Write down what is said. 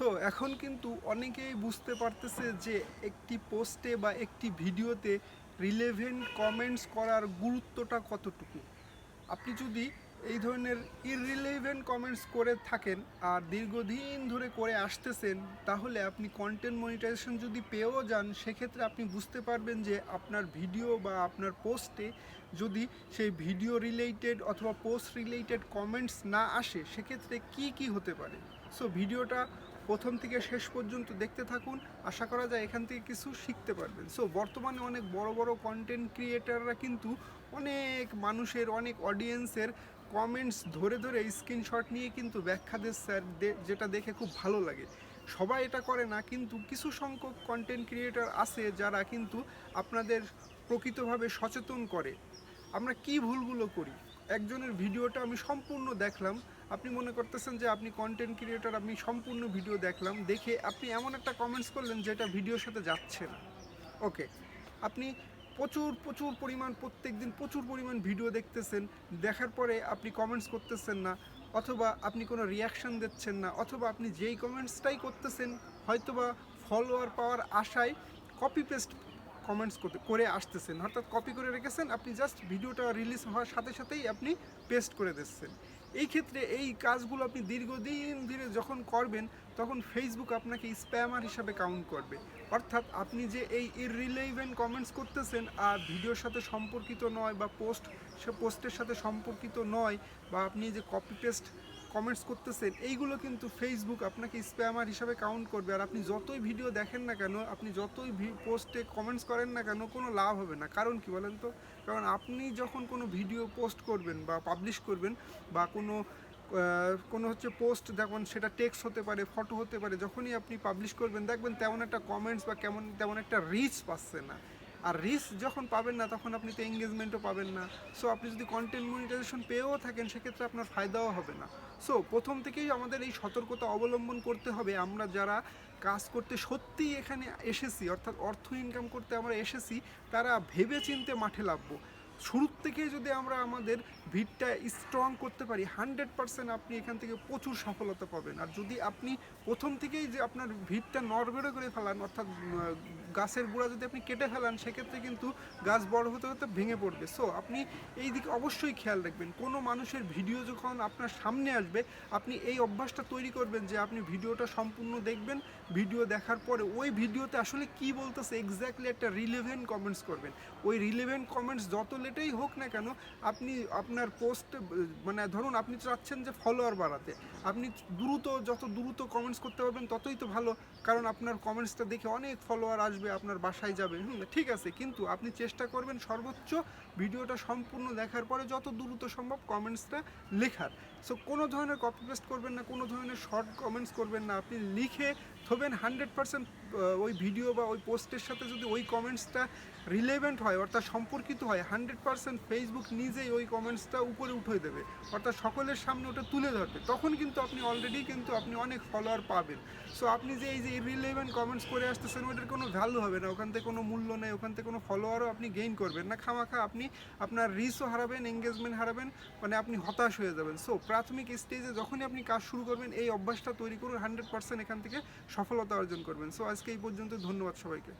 So এখন কিন্তু অনেকেই বুঝতে পারতেছে যে একটি পোস্টে বা একটি ভিডিওতে রিলেভেন্ট কমেন্টস করার গুরুত্বটা কতটুকু। আপনি যদি এই ধরনের ইররিলেভেন্ট কমেন্টস করে থাকেন আর দীর্ঘদিন ধরে করে আসতেছেন, তাহলে আপনি কন্টেন্ট মনিটাইজেশন যদি পেয়েও যান, সেক্ষেত্রে আপনি বুঝতে পারবেন যে আপনার ভিডিও বা আপনার পোস্টে যদি সেই ভিডিও রিলেটেড অথবা পোস্ট রিলেটেড কমেন্টস না আসে, সেক্ষেত্রে কি কি হতে পারে? সো ভিডিওটা প্রথম থেকে শেষ পর্যন্ত দেখতে থাকুন। আশা করা যায় এখান থেকে কিছু শিখতে পারবেন। সো বর্তমানে অনেক বড় বড় কন্টেন্ট ক্রিয়েটাররা কিন্তু অনেক মানুষের, অনেক অডিয়েন্সের কমেন্টস ধরে ধরে স্ক্রিনশট নিয়ে কিন্তু ব্যাখ্যা দেয় স্যার যেটা দেখে খুব ভালো লাগে। সবাই এটা করে না, কিন্তু কিছু সংখ্যক কন্টেন্ট ক্রিয়েটার আছে যারা কিন্তু আপনাদের প্রকৃতভাবে সচেতন করে। আমরা কি ভুলগুলো করি? একজনের ভিডিওটা আমি সম্পূর্ণ দেখলাম। আপনি মনে করতেছেন যে আপনি কন্টেন্ট ক্রিয়েটর আপনি সম্পূর্ণ ভিডিও দেখলাম। দেখে আপনি এমন একটা কমেন্টস করলেন যেটা ভিডিওর সাথে যাচ্ছে না। ওকে আপনি প্রচুর প্রচুর পরিমাণ প্রত্যেক দিন প্রচুর পরিমাণ ভিডিও দেখতেছেন। দেখার পরে আপনি কমেন্টস করতেছেন না, অথবা আপনি কোনো রিয়াকশন দিচ্ছেন না, অথবা আপনি যেই কমেন্টসটাই করতেছেন, হয়তোবা ফলোয়ার পাওয়ার আশায় কপি পেস্ট কমেন্টস করতে, করে আসতেছেন। অর্থাৎ কপি করে রেখেছেন, আপনি জাস্ট ভিডিওটা রিলিজ হওয়ার সাথে সাথেই আপনি পেস্ট করে দিচ্ছেন। এই ক্ষেত্রে এই কাজগুলো আপনি দীর্ঘদিন ধরে যখন করবেন, তখন ফেসবুক আপনাকে স্প্যামার হিসাবে কাউন্ট করবে। অর্থাৎ আপনি যে এই ইররিলেভেন্ট কমেন্টস করতেছেন, আর ভিডিওর সাথে সম্পর্কিত নয় বা পোস্ট সে পোস্টের সাথে সম্পর্কিত নয়, বা আপনি যে কপি পেস্ট কমেন্টস করতেছেন, এইগুলো কিন্তু ফেসবুক আপনাকে স্প্যামার হিসাবে কাউন্ট করবে। আর আপনি যতই ভিডিও দেখেন না কেন, আপনি যতই পোস্টে কমেন্টস করেন না কেন, কোনো লাভ হবে না। কারণ কি বলেন তো? কারণ আপনি যখন কোনো ভিডিও পোস্ট করবেন বা পাবলিশ করবেন বা কোনো কোনো হচ্ছে পোস্ট দেখুন সেটা টেক্সট হতে পারে ফটো হতে পারে, যখনই আপনি পাবলিশ করবেন, দেখবেন তেমন একটা কমেন্টস বা কেমন, তেমন একটা রিচ পাচ্ছে না। আর রিস্ক যখন পাবেন না, তখন আপনি তো এঙ্গেজমেন্টও পাবেন না। সো আপনি যদি কন্টেন্ট মনিটাইজেশন পেয়েও থাকেন, সেক্ষেত্রে আপনার ফায়দাও হবে না। সো প্রথম থেকেই আমাদের এই সতর্কতা অবলম্বন করতে হবে। আমরা যারা কাজ করতে সত্যিই এখানে এসেছি, অর্থাৎ অর্থ ইনকাম করতে আমরা এসেছি, তারা ভেবে চিনতে মাঠে লাভবো। শুরুর থেকে যদি আমরা আমাদের ভিড়টা স্ট্রং করতে পারি হান্ড্রেড পার্সেন্ট আপনি এখান থেকে প্রচুর সফলতা পাবেন। আর যদি আপনি প্রথম থেকেই যে আপনার ভিড়টা নড়বড়ে করে ফেলান, অর্থাৎ গাছের গোড়া যদি আপনি কেটে ফেলান, সেক্ষেত্রে কিন্তু গাছ বড় হতে হতে ভেঙে পড়বে। সো আপনি এই দিকে অবশ্যই খেয়াল রাখবেন। কোনো মানুষের ভিডিও যখন আপনার সামনে আসবে, আপনি এই অভ্যাসটা তৈরি করবেন যে আপনি ভিডিওটা সম্পূর্ণ দেখবেন ভিডিও দেখার পরে ওই ভিডিওতে আসলে কি বলতেছে এক্স্যাক্টলি একটা রিলেভেন্ট কমেন্টস করবেন। ওই রিলেভেন্ট কমেন্টস যত লেটেই হোক না কেন, আপনি আপনার পোস্ট মানে ধরুন আপনি চাচ্ছেন যে ফলোয়ার বাড়াতে, আপনি দ্রুত যত দ্রুত কমেন্টস করতে পারবেন ততই তো ভালো, কারণ আপনার কমেন্টসটা দেখে অনেক ফলোয়ার আসবে, আপনার বাসায় যাবে। হুম, ঠিক আছে, কিন্তু আপনি চেষ্টা করবেন সর্বোচ্চ ভিডিওটা সম্পূর্ণ দেখার পরে যত দ্রুত সম্ভব কমেন্টসটা লেখার। সো কোনো ধরনের কপি পেস্ট করবেন না, কোনো ধরনের শর্ট কমেন্টস করবেন না। আপনি লিখে থবেন হান্ড্রেড পার্সেন্ট ওই ভিডিও বা ওই পোস্টের সাথে যদি ওই কমেন্টসটা রিলেভেন্ট হয়, অর্থাৎ সম্পর্কিত হয় হান্ড্রেড পার্সেন্ট ফেসবুক নিজেই ওই কমেন্টসটা উপরে উঠে দেবে। অর্থাৎ সকলের সামনে ওটা তুলে ধরবে। তখন কিন্তু আপনি অলরেডি কিন্তু আপনি অনেক ফলোয়ার পাবেন। সো আপনি যে এই যে রিলেভেন্ট কমেন্টস করে আসতেছেন ওটার কোনো ভ্যালু হবে না। ওখান থেকে কোনো মূল্য নেই, ওখান থেকে কোনো ফলোয়ারও আপনি গেইন করবেন না। খামাখা আপনি আপনার রিচও হারাবেন এঙ্গেজমেন্ট হারাবেন মানে আপনি হতাশ হয়ে যাবেন। সো প্রাথমিক স্টেজে যখনই আপনি কাজ শুরু করবেন, এই অভ্যাসটা তৈরি করুন হান্ড্রেড পার্সেন্ট এখান থেকে সফলতা অর্জন করবেন। সো আজকে এই পর্যন্ত ধন্যবাদ সবাইকে।